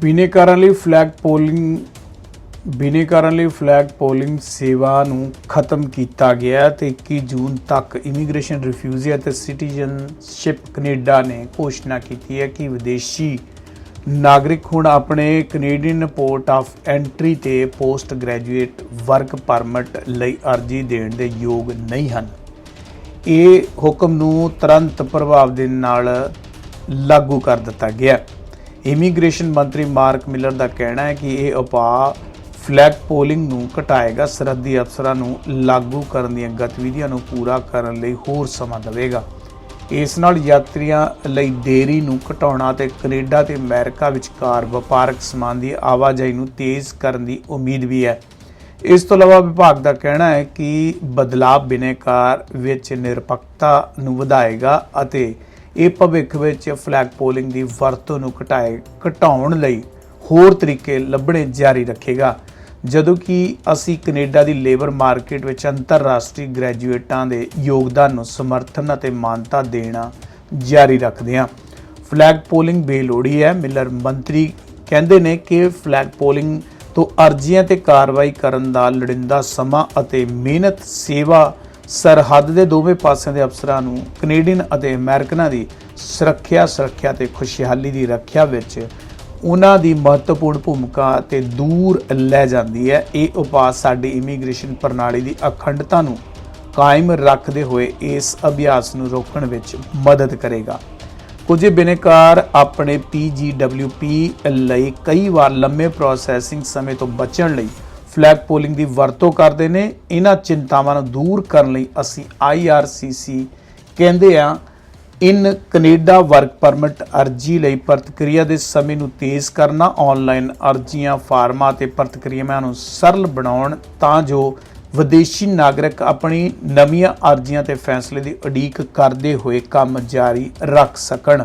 ਬਿਨੇਕਾਰਾਂ ਲਈ flag polling ਬਿਨੇਕਾਰਾਂ ਲਈ flag polling ਸੇਵਾ ਨੂੰ ਖਤਮ ਕੀਤਾ ਗਿਆ ਹੈ ਤੇ 21 ਜੂਨ ਤੱਕ ਇਮੀਗ੍ਰੇਸ਼ਨ ਰਿਫਿਊਜੀ ਅਤੇ ਸਿਟੀਜ਼ਨਸ਼ਿਪ ਕੈਨੇਡਾ ਨੇ ਘੋਸ਼ਣਾ ਕੀਤੀ ਹੈ ਕਿ ਵਿਦੇਸ਼ੀ ਨਾਗਰਿਕ ਹੁਣ ਆਪਣੇ ਕੈਨੇਡੀਅਨ ਪੋਰਟ ਆਫ ਐਂਟਰੀ ਤੇ ਪੋਸਟ ਗ੍ਰੈਜੂਏਟ ਵਰਕ ਪਰਮਿਟ ਲਈ ਅਰਜ਼ੀ ਦੇਣ ਦੇ ਯੋਗ ਨਹੀਂ ਹਨ ਇਹ ਹੁਕਮ ਨੂੰ ਤੁਰੰਤ ਪ੍ਰਭਾਵ ਦੇ ਨਾਲ ਲਾਗੂ ਕਰ ਦਿੱਤਾ ਗਿਆ ਹੈ। ਇਮੀਗ੍ਰੇਸ਼ਨ ਮੰਤਰੀ ਮਾਰਕ ਮਿਲਰ ਦਾ ਕਹਿਣਾ ਹੈ ਕਿ ਇਹ ਉਪਾਅ ਫਲੈਗ ਪੋਲਿੰਗ ਨੂੰ ਘਟਾਏਗਾ, ਸਰਹੱਦੀ ਅਫਸਰਾਂ ਨੂੰ ਲਾਗੂ ਕਰਨ ਦੀਆਂ ਗਤੀਵਿਧੀਆਂ ਨੂੰ ਪੂਰਾ ਕਰਨ ਲਈ ਹੋਰ ਸਮਾਂ ਦੇਵੇਗਾ। ਇਸ ਨਾਲ ਯਾਤਰੀਆਂ ਲਈ ਦੇਰੀ ਨੂੰ ਘਟਾਉਣਾ ਤੇ ਕੈਨੇਡਾ ਤੇ ਅਮਰੀਕਾ ਵਿਚਕਾਰ ਵਪਾਰਕ ਸਮਾਨ ਦੀ ਆਵਾਜਾਈ ਨੂੰ ਤੇਜ਼ ਕਰਨ ਦੀ ਉਮੀਦ ਵੀ ਹੈ। ਇਸ ਤੋਂ ਇਲਾਵਾ ਵਿਭਾਗ ਦਾ ਕਹਿਣਾ ਹੈ ਕਿ ਬਦਲਾਅ ਬਿਨੇਕਾਰ ਵਿੱਚ ਨਿਰਪੱਖਤਾ ਨੂੰ ਵਧਾਏਗਾ ਅਤੇ ਇਹ ਭਵਿੱਖ ਵਿੱਚ ਫਲੈਗ ਪੋਲਿੰਗ ਦੀ ਵਰਤੋਂ ਨੂੰ ਘਟਾਏ, ਘਟਾਉਣ ਲਈ ਹੋਰ ਤਰੀਕੇ ਲੱਭਣੇ ਜਾਰੀ ਰੱਖੇਗਾ। ਜਦੋਂ ਕਿ ਅਸੀਂ ਕੈਨੇਡਾ ਦੀ ਲੇਬਰ ਮਾਰਕੀਟ ਵਿੱਚ ਅੰਤਰਰਾਸ਼ਟਰੀ ਗ੍ਰੈਜੂਏਟਾਂ ਦੇ ਯੋਗਦਾਨ ਨੂੰ ਸਮਰਥਨ ਅਤੇ ਮਾਨਤਾ ਦੇਣਾ ਜਾਰੀ ਰੱਖਦੇ ਹਾਂ। ਫਲੈਗ ਪੋਲਿੰਗ ਬੇਲੋੜੀ ਹੈ, ਮਿਲਰ ਮੰਤਰੀ ਕਹਿੰਦੇ ਨੇ ਕਿ ਫਲੈਗ ਪੋਲਿੰਗ ਤੋਂ ਅਰਜ਼ੀਆਂ ਤੇ ਕਾਰਵਾਈ ਕਰਨ ਦਾ ਲੋੜੀਂਦਾ ਸਮਾਂ ਅਤੇ ਮਿਹਨਤ, ਸੇਵਾ ਸਰਹੱਦ ਦੇ ਦੋਵੇਂ ਪਾਸਿਆਂ ਦੇ ਅਫਸਰਾਂ ਨੂੰ ਕੈਨੇਡੀਅਨ ਅਤੇ ਅਮਰੀਕਨਾਂ ਦੀ ਸੁਰੱਖਿਆ ਸੁਰੱਖਿਆ ਤੇ ਖੁਸ਼ਹਾਲੀ ਦੀ ਰੱਖਿਆ ਵਿੱਚ ਉਹਨਾਂ ਦੀ ਮਹੱਤਵਪੂਰਨ ਭੂਮਿਕਾ ਤੇ ਦੂਰ ਲੈ ਜਾਂਦੀ ਹੈ। ਇਹ ਉਪਾਅ ਸਾਡੀ ਇਮੀਗ੍ਰੇਸ਼ਨ ਪ੍ਰਣਾਲੀ ਦੀ ਅਖੰਡਤਾ ਨੂੰ ਕਾਇਮ ਰੱਖਦੇ ਹੋਏ ਇਸ ਅਭਿਆਸ ਨੂੰ ਰੋਕਣ ਵਿੱਚ ਮਦਦ ਕਰੇਗਾ। ਕੁਝ ਬਿਨੇਕਾਰ ਆਪਣੇ PGWP ਲਈ ਕਈ ਵਾਰ ਲੰਮੇ ਪ੍ਰੋਸੈਸਿੰਗ ਸਮੇਂ ਤੋਂ ਬਚਣ ਲਈ ਫਲੈਗ ਪੋਲਿੰਗ ਦੀ ਵਰਤੋਂ ਕਰਦੇ ਨੇ। ਇਹਨਾਂ ਚਿੰਤਾਵਾਂ ਨੂੰ ਦੂਰ ਕਰਨ ਲਈ ਅਸੀਂ IRCC ਕਹਿੰਦੇ ਆ ਇਨ ਕੈਨੇਡਾ ਵਰਕ ਪਰਮਿਟ ਅਰਜ਼ੀ ਲਈ ਪ੍ਰਤੀਕਿਰਿਆ ਦੇ ਸਮੇਂ ਨੂੰ ਤੇਜ਼ ਕਰਨਾ, ਆਨਲਾਈਨ ਅਰਜ਼ੀਆਂ, ਫਾਰਮਾਂ ਤੇ ਪ੍ਰਤੀਕਿਰਿਆਵਾਂ ਨੂੰ ਸਰਲ ਬਣਾਉਣ ਤਾਂ ਜੋ ਵਿਦੇਸ਼ੀ ਨਾਗਰਿਕ ਆਪਣੀ ਨਵੀਆਂ ਅਰਜ਼ੀਆਂ ਤੇ ਫੈਸਲੇ ਦੀ ਉਡੀਕ ਕਰਦੇ ਹੋਏ ਕੰਮ ਜਾਰੀ ਰੱਖ ਸਕਣ।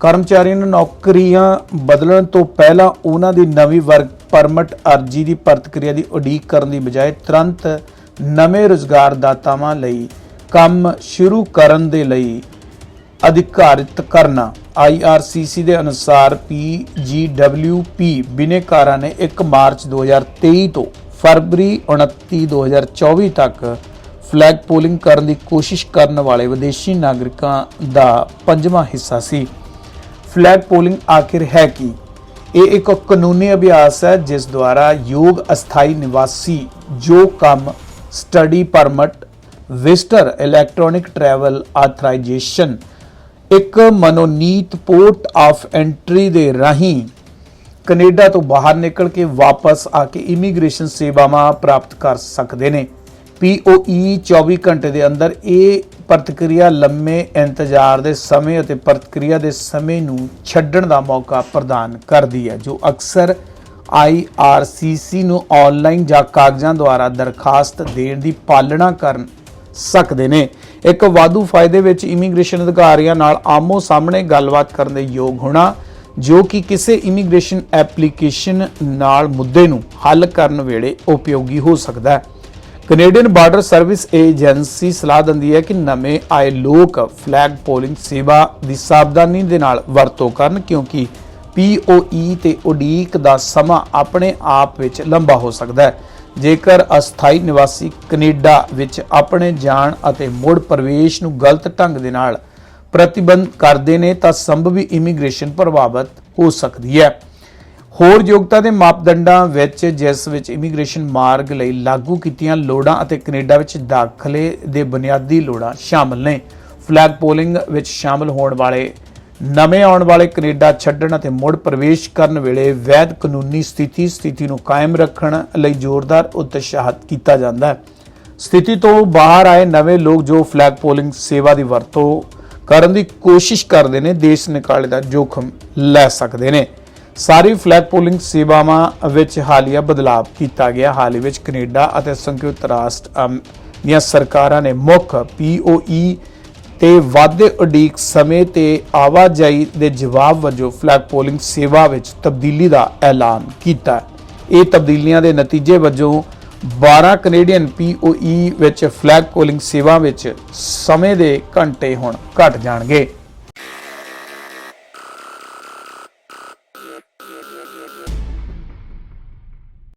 ਕਰਮਚਾਰੀਆਂ ਨੂੰ ਨੌਕਰੀਆਂ ਬਦਲਣ ਤੋਂ ਪਹਿਲਾਂ ਉਹਨਾਂ ਦੀ ਨਵੀਂ ਵਰਕ ਪਰਮਿਟ ਅਰਜ਼ੀ ਦੀ ਪ੍ਰਤੀਕਿਰਿਆ ਦੀ ਉਡੀਕ ਕਰਨ ਦੀ ਬਜਾਏ ਤੁਰੰਤ ਨਵੇਂ ਰੁਜ਼ਗਾਰਦਾਤਾਵਾਂ ਲਈ ਕੰਮ ਸ਼ੁਰੂ ਕਰਨ ਦੇ ਲਈ ਅਧਿਕਾਰਿਤ ਕਰਨਾ। IRCC ਦੇ ਅਨੁਸਾਰ PGWP ਬਿਨੇਕਾਰਾਂ ਨੇ 1 ਮਾਰਚ 2023 ਤੋਂ ਫਰਵਰੀ 29 2024 ਤੱਕ ਫਲੈਗ ਪੋਲਿੰਗ ਕਰਨ ਦੀ ਕੋਸ਼ਿਸ਼ ਕਰਨ ਵਾਲੇ ਵਿਦੇਸ਼ੀ ਨਾਗਰਿਕਾਂ ਦਾ ਪੰਜਵਾਂ ਹਿੱਸਾ ਸੀ। ਫਲੈਗ ਪੋਲਿੰਗ ਆਖਿਰ ਹੈ ਕੀ? ਇਹ ਇੱਕ ਕਾਨੂੰਨੀ ਅਭਿਆਸ ਹੈ, ਜਿਸ ਦੁਆਰਾ ਯੋਗ ਅਸਥਾਈ ਨਿਵਾਸੀ ਜੋ ਕੰਮ, study permit, visitor, electronic travel, authorization, ਇੱਕ ਮਨੋਨੀਤ ਪੋਰਟ ਆਫ ਐਂਟਰੀ ਦੇ ਰਾਹੀਂ ਕੈਨੇਡਾ ਤੋਂ ਬਾਹਰ ਨਿਕਲ ਕੇ ਵਾਪਸ ਆ ਕੇ ਇਮੀਗ੍ਰੇਸ਼ਨ ਸੇਵਾਵਾਂ ਪ੍ਰਾਪਤ ਕਰ ਸਕਦੇ ਨੇ। POE 24 ਘੰਟੇ ਦੇ ਅੰਦਰ ਇਹ ਪ੍ਰਤੀਕਿਰਿਆ ਲੰਮੇ ਇੰਤਜ਼ਾਰ ਦੇ ਸਮੇਂ ਅਤੇ ਪ੍ਰਤੀਕਿਰਿਆ ਦੇ ਸਮੇਂ ਨੂੰ ਛੱਡਣ ਦਾ ਮੌਕਾ ਪ੍ਰਦਾਨ ਕਰਦੀ ਹੈ, ਜੋ ਅਕਸਰ IRCC ਨੂੰ ਆਨਲਾਈਨ ਜਾਂ ਕਾਗਜ਼ਾਂ ਦੁਆਰਾ ਦਰਖਾਸਤ ਦੇਣ ਦੀ ਪਾਲਣਾ ਕਰਨ ਸਕਦੇ ਨੇ। ਇੱਕ ਵਾਧੂ ਫਾਇਦੇ ਵਿੱਚ ਇਮੀਗ੍ਰੇਸ਼ਨ ਅਧਿਕਾਰੀਆਂ ਨਾਲ ਆਮੋ ਸਾਹਮਣੇ ਗੱਲਬਾਤ ਕਰਨ ਦੇ ਯੋਗ ਹੋਣਾ, ਜੋ ਕਿ ਕਿਸੇ ਇਮੀਗ੍ਰੇਸ਼ਨ ਐਪਲੀਕੇਸ਼ਨ ਨਾਲ ਮੁੱਦੇ ਨੂੰ ਹੱਲ ਕਰਨ ਵੇਲੇ ਉਪਯੋਗੀ ਹੋ ਸਕਦਾ ਹੈ। ਕੈਨੇਡੀਅਨ ਬਾਰਡਰ ਸਰਵਿਸ ਏਜੰਸੀ ਸਲਾਹ ਦਿੰਦੀ ਹੈ ਕਿ ਨਵੇਂ ਆਏ ਲੋਕ ਫਲੈਗ ਪੋਲਿੰਗ ਸੇਵਾ ਦੀ ਸਾਵਧਾਨੀ ਦੇ ਨਾਲ ਵਰਤੋਂ ਕਰਨ, ਕਿਉਂਕਿ POE ਤੇ ਉਡੀਕ ਦਾ ਸਮਾਂ ਆਪਣੇ ਆਪ ਵਿੱਚ ਲੰਬਾ ਹੋ ਸਕਦਾ ਹੈ। ਜੇਕਰ ਅਸਥਾਈ ਨਿਵਾਸੀ ਕੈਨੇਡਾ ਵਿੱਚ ਆਪਣੇ ਜਾਣ ਅਤੇ ਮੁੜ ਪ੍ਰਵੇਸ਼ ਨੂੰ ਗਲਤ ਢੰਗ ਦੇ ਨਾਲ ਪ੍ਰਤੀਬੰਧ ਕਰਦੇ ਨੇ, ਤਾਂ ਸੰਭਵੀ ਇਮੀਗ੍ਰੇਸ਼ਨ ਪ੍ਰਭਾਵਿਤ ਹੋ ਸਕਦੀ ਹੈ। ਹੋਰ ਯੋਗਤਾ ਦੇ ਮਾਪਦੰਡਾਂ ਵਿੱਚ ਜਿਸ ਵਿੱਚ ਇਮੀਗ੍ਰੇਸ਼ਨ ਮਾਰਗ ਲਈ ਲਾਗੂ ਕੀਤੀਆਂ ਲੋੜਾਂ ਅਤੇ ਕੈਨੇਡਾ ਵਿੱਚ ਦਾਖਲੇ ਦੇ ਬੁਨਿਆਦੀ ਲੋੜਾਂ ਸ਼ਾਮਲ ਨੇ। ਫਲੈਗ ਪੋਲਿੰਗ ਵਿੱਚ ਸ਼ਾਮਲ ਹੋਣ ਵਾਲੇ, ਨਵੇਂ ਆਉਣ ਵਾਲੇ ਕੈਨੇਡਾ ਛੱਡਣ ਅਤੇ ਮੁੜ ਪ੍ਰਵੇਸ਼ ਕਰਨ ਵੇਲੇ ਵੈਧ ਕਾਨੂੰਨੀ ਸਥਿਤੀ ਸਥਿਤੀ ਨੂੰ ਕਾਇਮ ਰੱਖਣ ਲਈ ਜ਼ੋਰਦਾਰ ਉਤਸ਼ਾਹਤ ਕੀਤਾ ਜਾਂਦਾ ਹੈ। ਸਥਿਤੀ ਤੋਂ ਬਾਹਰ ਆਏ ਨਵੇਂ ਲੋਕ ਜੋ ਫਲੈਗ ਪੋਲਿੰਗ ਸੇਵਾ ਦੀ ਵਰਤੋਂ ਕਰਨ ਦੀ ਕੋਸ਼ਿਸ਼ ਕਰਦੇ ਨੇ, ਦੇਸ਼ ਨਿਕਾਲੇ ਦਾ ਜੋਖਮ ਲੈ ਸਕਦੇ ਨੇ। ਸਾਰੀ ਫਲੈਗ ਪੋਲਿੰਗ ਸੇਵਾਵਾਂ ਵਿੱਚ ਹਾਲੀਆ ਬਦਲਾਅ ਕੀਤਾ ਗਿਆ। ਹਾਲ ਹੀ ਵਿੱਚ ਕੈਨੇਡਾ ਅਤੇ ਸੰਯੁਕਤ ਰਾਸ਼ਟਰ ਦੀਆਂ ਸਰਕਾਰਾਂ ਨੇ ਮੁੱਖ POE ਤੇ ਵਾਧੇ ਉਡੀਕ ਸਮੇਂ ਤੇ ਆਵਾਜਾਈ ਦੇ ਜਵਾਬ ਵਜੋਂ ਫਲੈਗ ਪੋਲਿੰਗ ਸੇਵਾ ਵਿੱਚ ਤਬਦੀਲੀ ਦਾ ਐਲਾਨ ਕੀਤਾ। ਇਹ ਤਬਦੀਲੀਆਂ ਦੇ ਨਤੀਜੇ ਵਜੋਂ 12 ਕੈਨੇਡੀਅਨ POE ਵਿੱਚ ਫਲੈਗ ਪੋਲਿੰਗ ਸੇਵਾ ਵਿੱਚ ਸਮੇਂ ਦੇ ਘੰਟੇ ਹੁਣ ਘਟ ਜਾਣਗੇ।